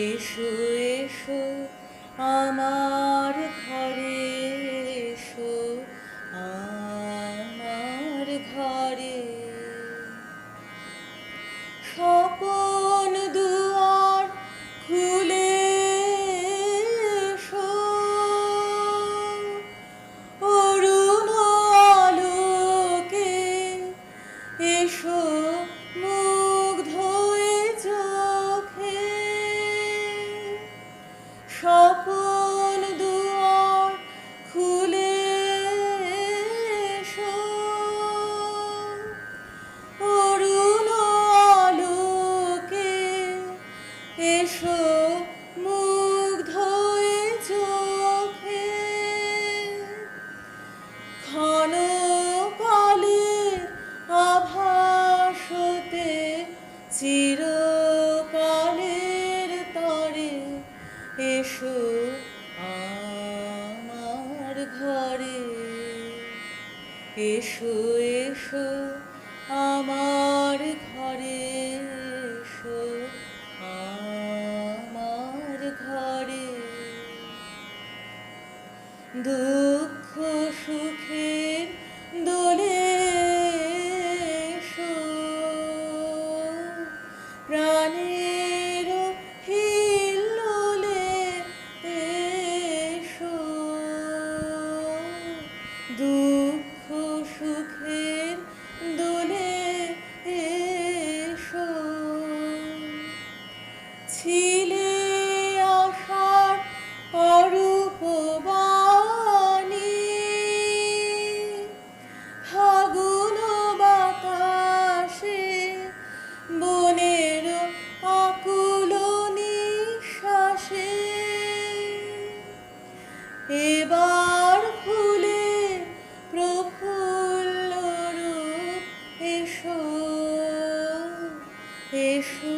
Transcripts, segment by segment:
এসো এসো আমার এসো মুগ্ধ চোখে। ঘন কালের আভাসতে চিরকালের তরে এসো আমার ঘরে। এসো এসো দুঃখ সুখের দোলে প্রাণের হিল্লোলে এসো। দুঃখ সুখের দোলে এসো। ছিলে এবার ফুলে প্রফুল্ল রূপ এসো এসো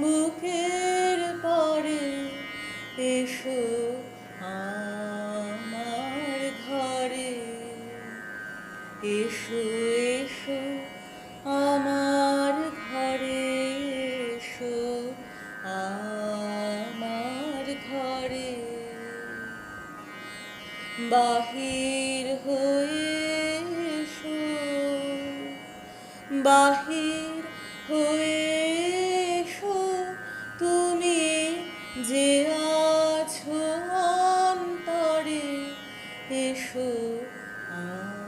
বুকের পরে এসো আমার ঘরে এসো এসো আমার বাহির হয়ে বাহির হয়ে তুমি যে আছো অন্তরে এসো আ